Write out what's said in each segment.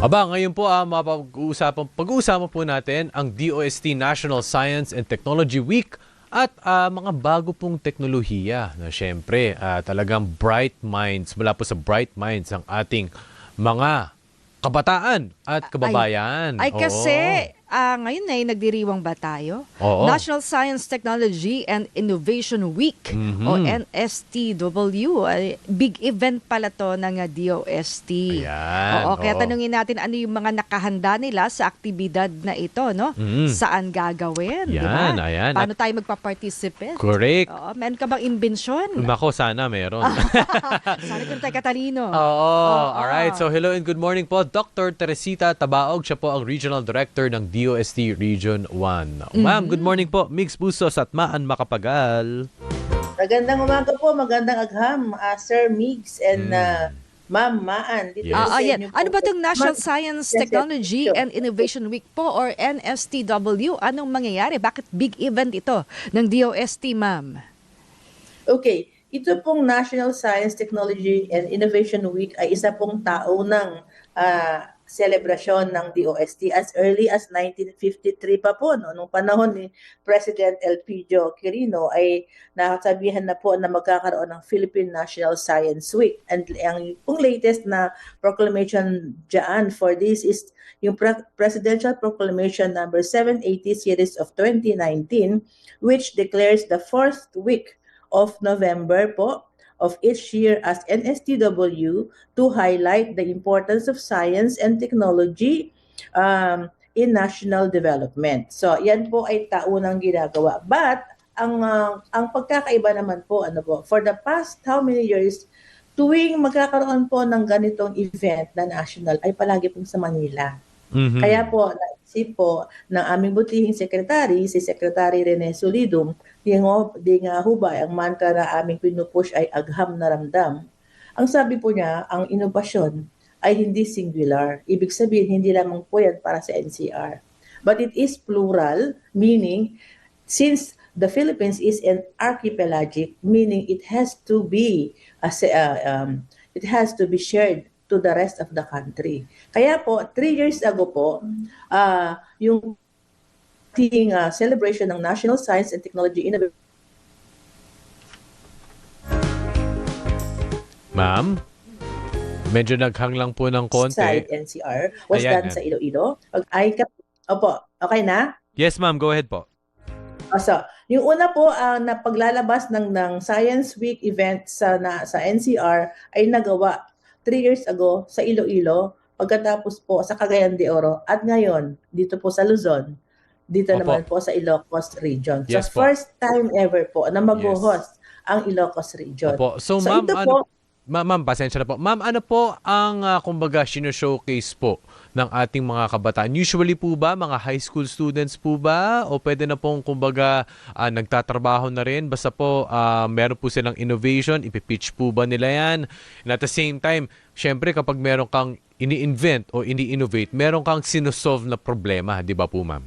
Aba, ngayon po ah, mapag-uusapan, pag-uusapan po natin ang DOST National Science and Technology Week at ah, mga bago pong teknolohiya na syempre ah, talagang bright minds, mula po sa bright minds ang ating mga kabataan at kababayan. Ay kasi ah, ngayon ay nagdiriwang ba tayo? Oo. National Science Technology and Innovation Week Mhm. o NSTW. Ay, big event pala to ng ah, DOST. Ayan, Oo, kaya oo. tanungin natin ano yung mga nakahanda nila sa aktibidad na ito, no? Mhm. Saan gagawin, di ba? ayan. Paano tayo magpa-participate? Correct. Oo, meron ka bang imbensyon? Nako, sana meron. Sana kung tayo katalino. Oo. Oo. Alright. So, hello and good morning po. Dr. Teresita Tabaog. Siya po ang Regional Director ng DOST Region 1. Ma'am, good morning po. Mix Busos at Maan Makapagal. Magandang umaga po, magandang agham, ah, Sir Migs and ah, Ma'am Maan. Dito Yes. Ah, ah, sa yan. inyo po. Ano ba itong National Ma- Science, Yes, yes, Technology sure. and Innovation Week po or NSTW? Anong mangyayari? Bakit big event ito ng DOST, ma'am? Okay, ito pong National Science, Technology and Innovation Week ay isa pong taunang ah, selebrasyon ng DOST as early as 1953 pa po. No? Nung panahon ni President Elpidio Quirino ay nakasabihan na po na magkakaroon ng Philippine National Science Week. And ang pong latest na proclamation dyan for this is yung Pre- Presidential Proclamation number 780 series of 2019 which declares the fourth week of November po of each year as NSTW to highlight the importance of science and technology um, in national development. So, yan po ay taunang ginagawa. But, ang, uh, ang pagkakaiba naman po, ano po, for the past how many years, tuwing magkakaroon po ng ganitong event na national ay palagi pong sa Manila. Mhm. Kaya po, naisip po ng aming butihing sekretary, si Secretary Rene Solidum, di nga, di nga hubay, ang mantra na aming pinupush ay agham na ramdam. Ang sabi po niya, ang inobasyon ay hindi singular. Ibig sabihin, hindi lamang po yan para sa NCR. But it is plural, meaning, since the Philippines is an archipelagic, meaning it has to be, uh, um, it has to be shared to the rest of the country. Kaya po, three years ago po, ah yung ating ah, celebration ng National Science and Technology Innovation Ma'am, medyo naghang lang po ng konti. side NCR was Ayan, done ah. sa Iloilo. Ay Opo, okay na? Yes, ma'am. Go ahead po. So, yung una po ah, na paglalabas ng ng Science Week event sa na, sa NCR ay nagawa three years ago sa Iloilo, pagkatapos po sa Cagayan de Oro at ngayon dito po sa Luzon. Dito Opo. naman po sa Ilocos region. So Yes po. first time ever po na mag-host ang Ilocos region. Opo. So, So, ma'am, ito ano, po, Ma- ma'am, pasensya na po. Ma'am, ano po ang uh, kumbaga showcase po ng ating mga kabataan? Usually po ba mga high school students po ba o pwede na pong kumbaga ah, nagtatrabaho na rin basta po ah, meron po silang innovation, ipipitch po ba nila yan? And at the same time, syempre kapag meron kang ini-invent o ini-innovate, meron kang sinosolve na problema, di ba po ma'am?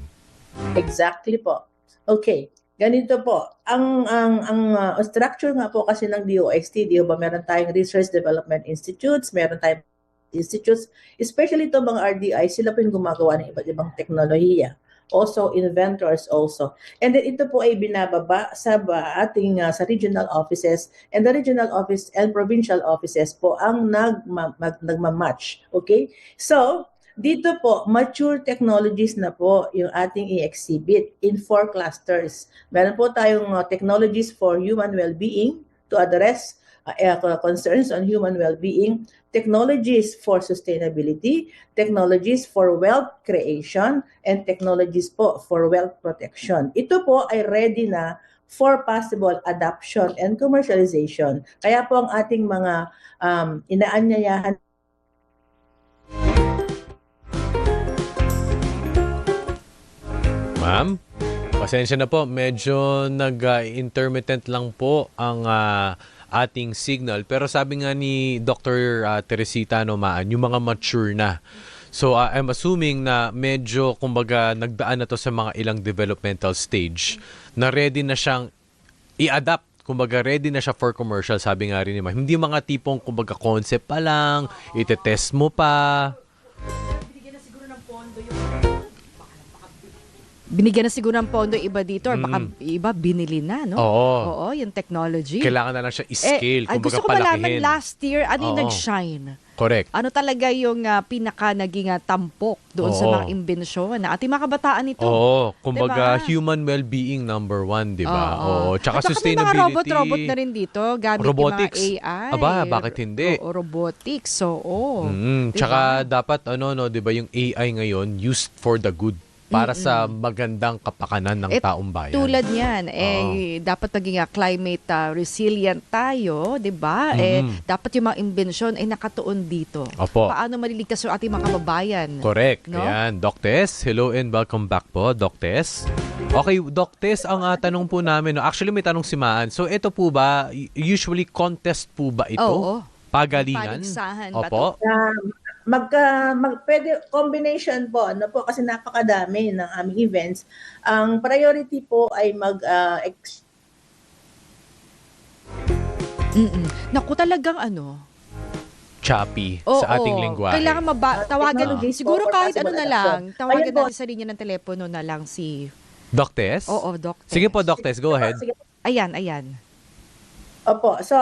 Exactly po. Okay. Ganito po. Ang ang ang uh, structure nga po kasi ng DOST, di ba meron tayong research development institutes, meron tayong institutes, especially to mga RDI, sila po yung gumagawa ng iba't ibang teknolohiya. Also, inventors also. And then ito po ay binababa sa ating uh, sa regional offices and the regional office and provincial offices po ang mag, nagmamatch. Okay? So, dito po, mature technologies na po yung ating i-exhibit in four clusters. Meron po tayong uh, technologies for human well-being to address uh, uh, concerns on human well-being, technologies for sustainability, technologies for wealth creation, and technologies po for wealth protection. Ito po ay ready na for possible adoption and commercialization. Kaya po ang ating mga um, inaanyayahan Ma'am, pasensya na po. Medyo nag-intermittent lang po ang ah, ating signal. Pero sabi nga ni Dr. ah, Teresita Nomaan, yung mga mature na. So ah, I'm assuming na medyo kumbaga nagdaan na to sa mga ilang developmental stage na ready na siyang i-adapt kumbaga ready na siya for commercial sabi nga rin ni Ma'am. Hindi mga tipong kumbaga concept pa lang, itetest mo pa. Binigyan na siguro ng pondo iba dito or baka Mm. iba binili na, no? Oo. Oo, yung technology. Kailangan na lang siya i-scale, eh, ay, gusto ko malaman last year, ano yung Oo. nag-shine? Correct. Ano talaga yung ah, pinaka naging ah, tampok doon sa Oo. mga imbensyon na ating mga kabataan ito? Oo, kumbaga Diba? human well-being number one, di ba? Oo. Oo, tsaka At baka sustainability. mga robot-robot na rin dito gamit Robotics. yung mga AI. Aba, bakit hindi? Oo, robotics. So, oo. Mm, Diba? Tsaka dapat ano no, 'di ba yung AI ngayon used for the good para sa magandang kapakanan ng Eh, taong bayan. Tulad niyan, eh, dapat maging ah, climate ah, resilient tayo, di ba? Eh, Mhm. dapat yung mga imbensyon ay nakatuon dito. Opo. Paano maliligtas yung ating mga kababayan? Correct. No? Ayan, Doc Tess. Hello and welcome back po, Doc Tess. Okay, Doc Tess, ang ah, tanong po namin, no, actually may tanong si Maan. So ito po ba, usually contest po ba ito? Oo. Pagalingan? Paligsahan ba Opo. Um, magka mag pwede combination po ano po kasi napakadami ng aming events ang priority po ay mag ah, ex- Mm-mm. Naku, talagang ano, Choppy Oo, sa ating lingwahe. Kailangan maba- Ah, tawagan, technologies siguro kahit ano na lang, tawagan Ayun po. natin sa linya ng telepono na lang si, Doc Tess? oo, Doctor. Sige po, Doc Tess, go ahead. Sige. Ayan, ayan. Opo. So,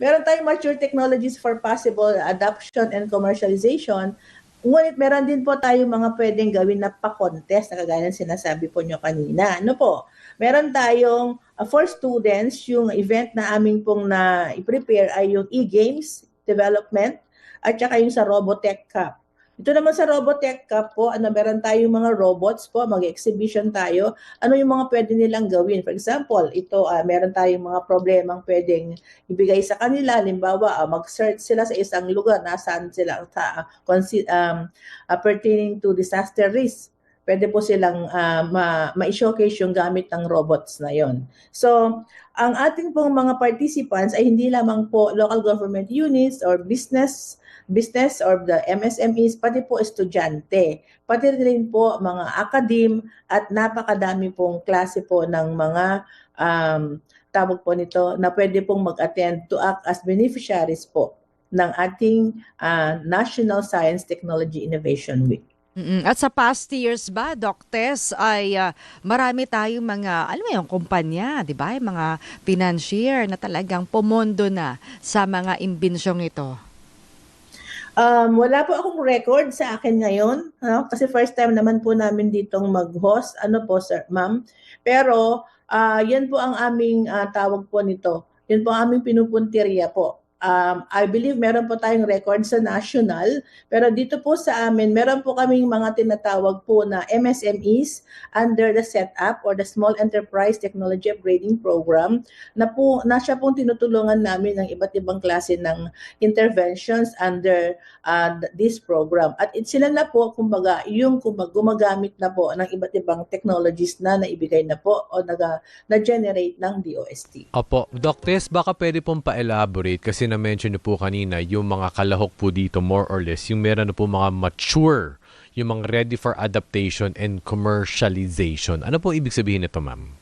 meron tayong mature technologies for possible adoption and commercialization. Ngunit meron din po tayong mga pwedeng gawin na pa-contest na kagaya ng sinasabi po nyo kanina. Ano po? Meron tayong uh, for students, yung event na aming pong na i-prepare ay yung e-games development at saka yung sa Robotech Cup. Ito naman sa Robotech Cup po, ano, meron tayong mga robots po, mag-exhibition tayo ano yung mga pwede nilang gawin. For example, ito ah, meron tayong mga problemang pwedeng ibigay sa kanila. Halimbawa, ah, mag-search sila sa isang lugar nasaan sila ah, consi- um, ah, pertaining to disaster risk. Pwede po silang ah, ma- ma-showcase yung gamit ng robots na yon. So, ang ating pong mga participants ay hindi lamang po local government units or business business or the MSMEs, pati po estudyante, pati rin po mga academe at napakadami pong klase po ng mga um, tawag po nito na pwede pong mag-attend to act as beneficiaries po ng ating ah, National Science Technology Innovation Week. At sa past years ba, Doc Tess, ay ah, marami tayong mga, alam mo yung kumpanya, di ba? Mga financier na talagang pumondo na sa mga imbinsyong ito. Um, wala po akong record sa akin ngayon, no? kasi first time naman po namin ditong mag-host, ano po sir, ma'am. Pero ah, yan po ang aming ah, tawag po nito. Yan po ang aming pinupuntirya po. Um, I believe meron po tayong record sa national, pero dito po sa amin, meron po kaming mga tinatawag po na MSMEs under the setup or the Small Enterprise Technology Upgrading Program na po na siya pong tinutulungan namin ng iba't ibang klase ng interventions under uh, th- this program. At it, sila na po, kumbaga, yung kumbaga, gumagamit na po ng iba't ibang technologies na naibigay na po o na-generate ng DOST. Opo, Doc baka pwede pong pa-elaborate kasi na-mention niyo po kanina yung mga kalahok po dito more or less, yung meron na po mga mature, yung mga ready for adaptation and commercialization. Ano po ibig sabihin nito, ma'am?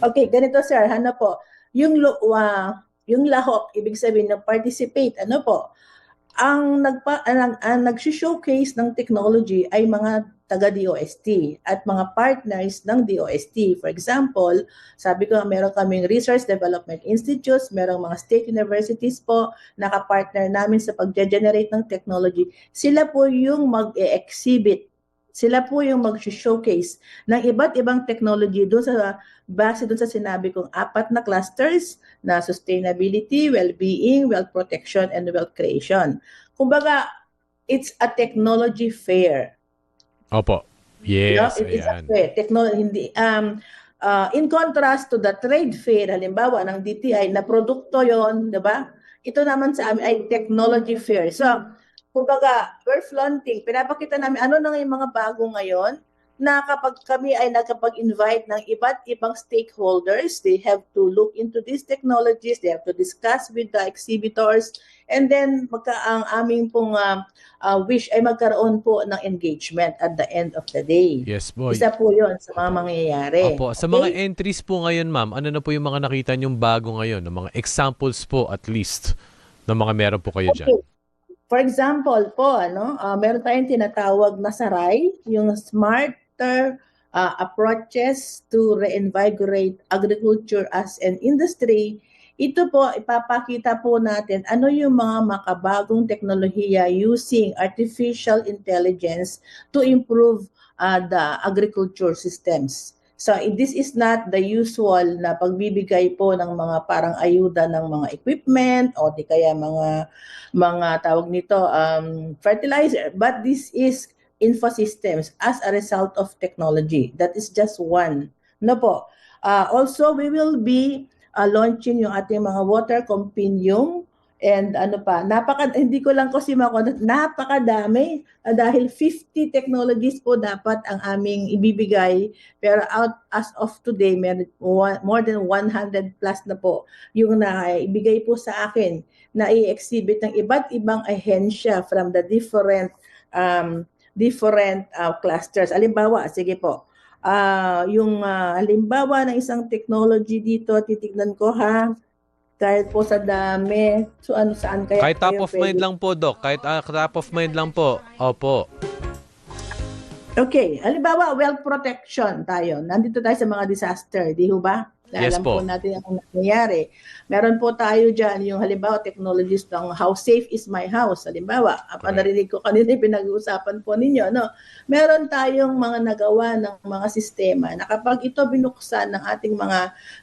Okay, ganito sir, ano po, yung, wa- yung lahok, ibig sabihin na participate, ano po, ang nagpa ang, ang nag-showcase ng technology ay mga taga DOST at mga partners ng DOST. For example, sabi ko meron kaming research development institutes, merong mga state universities po nakapartner namin sa pag-generate ng technology. Sila po yung mag-exhibit sila po yung mag-showcase ng iba't ibang technology doon sa base doon sa sinabi kong apat na clusters na sustainability, well-being, wealth protection, and wealth creation. Kumbaga, it's a technology fair. Opo. No? Yes, It is a ayan. fair. Technology, hindi, um, uh, in contrast to the trade fair, halimbawa ng DTI, na produkto yon, di ba? Ito naman sa amin ay technology fair. So, kumbaga, we're flaunting, pinapakita namin ano na yung mga bago ngayon na kapag kami ay nakapag-invite ng iba't ibang stakeholders, they have to look into these technologies, they have to discuss with the exhibitors, and then magka, ang aming pong uh, uh, wish ay magkaroon po ng engagement at the end of the day. Yes, boy. Isa po yun sa mga mangyayari. Opo, sa Okay? mga entries po ngayon, ma'am, ano na po yung mga nakita niyong bago ngayon? Ng mga examples po at least ng mga meron po kayo dyan. For example po, ano, ah, meron tayong tinatawag na saray, yung smarter uh, approaches to reinvigorate agriculture as an industry, ito po, ipapakita po natin ano yung mga makabagong teknolohiya using artificial intelligence to improve uh, the agriculture systems. So i- this is not the usual na pagbibigay po ng mga parang ayuda ng mga equipment o di kaya mga mga tawag nito um, fertilizer, but this is infosystems as a result of technology. That is just one. No po. Uh, also, we will be uh, launching yung ating mga water compendium and ano pa, napaka, hindi ko lang kasi mako, napakadami. Uh, dahil 50 technologies po dapat ang aming ibibigay. Pero out as of today more than 100 plus na po yung naibigay po sa akin na i-exhibit ng iba't ibang ahensya from the different um, different uh, clusters. Halimbawa, sige po, ah yung ah, halimbawa ng isang technology dito, titignan ko ha, dahil po sa dami, so ano saan kaya Kahit top kayo of mind pwede- lang po, Doc. Kahit ah, top of mind lang po. Opo. Okay, halimbawa, well protection tayo. Nandito tayo sa mga disaster, di ho ba? Na Yes alam po. po natin ang nangyayari. Meron po tayo dyan, yung halimbawa, technologies ng how safe is my house. Halimbawa, apa narinig ko kanina yung pinag-uusapan po ninyo, no? Meron tayong mga nagawa ng mga sistema na kapag ito binuksan ng ating mga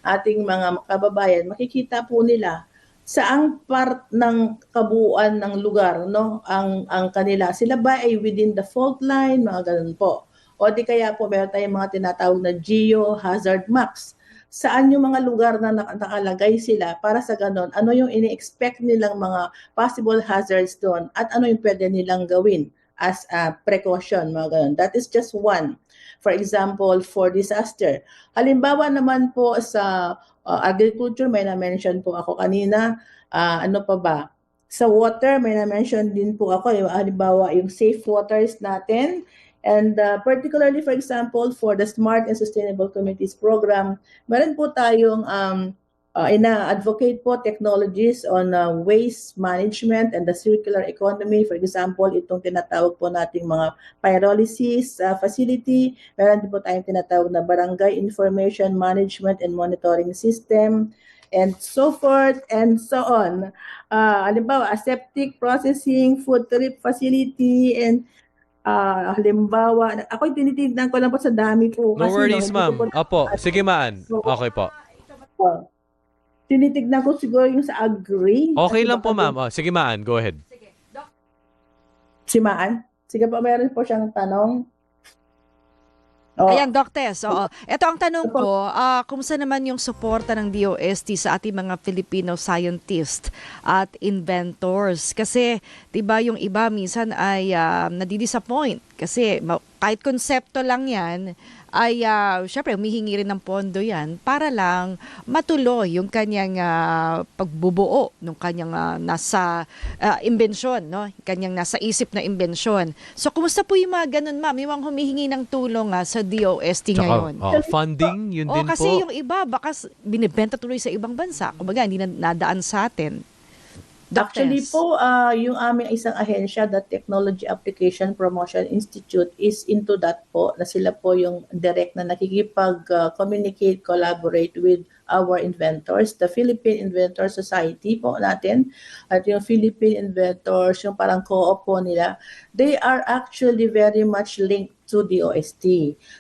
ating mga kababayan, makikita po nila saang part ng kabuuan ng lugar no ang ang kanila sila ba ay within the fault line mga ganun po o di kaya po meron tayong mga tinatawag na geo hazard maps saan yung mga lugar na nak- nakalagay sila para sa ganun ano yung ini-expect nilang mga possible hazards doon at ano yung pwede nilang gawin as a precaution mga ganun that is just one for example for disaster halimbawa naman po sa uh, agriculture, may na-mention po ako kanina. Ah, ano pa ba? Sa water, may na-mention din po ako. Yung, halimbawa, yung safe waters natin. And uh, particularly, for example, for the Smart and Sustainable Communities Program, meron po tayong um, uh, ina-advocate po technologies on uh, waste management and the circular economy. For example, itong tinatawag po nating mga pyrolysis uh, facility. Meron din po tayong tinatawag na Barangay Information Management and Monitoring System and so forth and so on. Uh, halimbawa, aseptic processing, food trip facility, and uh, halimbawa, ako tinitignan ko lang po sa dami po. No kasi, worries, hindi ma'am. Opo. Sige, maan. Okay po. po. Tinitignan ko siguro yung sa agree. Okay lang po, ma'am. Oh, sige, maan. Go ahead. Si Maan? Sige po, meron po siyang tanong. Oh, Ayan, Doc Tess, oo. Ito ang tanong ko, ah, kumusta naman yung suporta ng DOST sa ating mga Filipino scientists at inventors? Kasi, di ba yung iba minsan ay ah, nadidisappoint kasi kahit konsepto lang yan, ay uh, syempre humihingi rin ng pondo yan para lang matuloy yung kanyang ah, pagbubuo ng kanyang ah, nasa ah, imbensyon, no? Kanyang nasa isip na imbensyon. So, kumusta po yung mga ganun, ma'am? Yung mga humihingi ng tulong ah, sa DOST Tsaka, ngayon? oh, funding, yun O din kasi po. yung iba, baka binibenta tuloy sa ibang bansa. Kumbaga, hindi na nadaan sa atin. Doc Actually po, ah, yung aming isang ahensya, the Technology Application Promotion Institute, is into that po, na sila po yung direct na nakikipag-communicate, collaborate with our inventors, the Philippine Inventor Society po natin, at yung Philippine Inventors, yung parang co-op po nila, they are actually very much linked to DOST.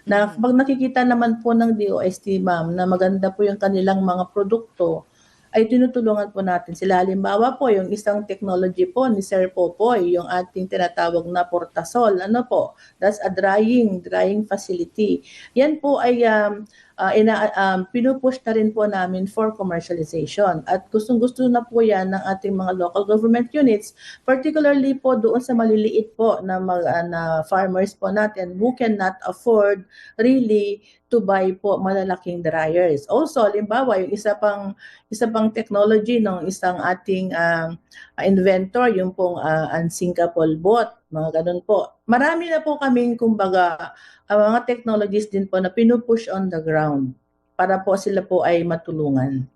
Na pag nakikita naman po ng DOST, ma'am, na maganda po yung kanilang mga produkto, ay tinutulungan po natin sila. Halimbawa po, yung isang technology po ni Sir Popoy, yung ating tinatawag na Portasol, ano po, that's a drying, drying facility. Yan po ay um, uh, ina, um, pinupush na rin po namin for commercialization. At gustong-gusto na po yan ng ating mga local government units, particularly po doon sa maliliit po na, mag, uh, na farmers po natin who cannot afford really to buy po malalaking dryers. Also, halimbawa, yung isa pang isa pang technology ng isang ating um, inventor, yung pong uh, unsinkable bot, mga ganun po. Marami na po kaming, kumbaga, ang mga technologies din po na pinupush on the ground para po sila po ay matulungan.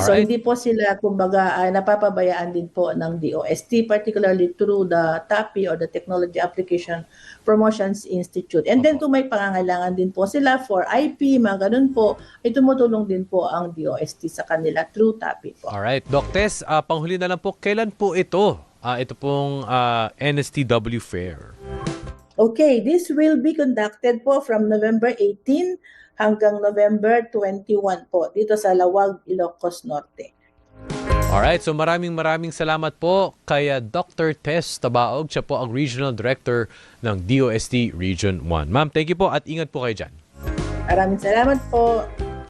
So Alright. hindi po sila kumbaga ay napapabayaan din po ng DOST particularly through the TAPI or the Technology Application Promotions Institute. And then kung may pangangailangan din po sila for IP, mga ganun po, ay tumutulong din po ang DOST sa kanila through TAPI po. Alright. Doc Tess, ah, panghuli na lang po, kailan po ito? Ah, ito pong ah, NSTW Fair. Okay, this will be conducted po from November 18 hanggang November 21 po dito sa Lawag, Ilocos Norte. Alright, so maraming maraming salamat po kay ah, Dr. Tess Tabaog. Siya po ang Regional Director ng DOST Region 1. Ma'am, thank you po at ingat po kayo dyan. Maraming salamat po.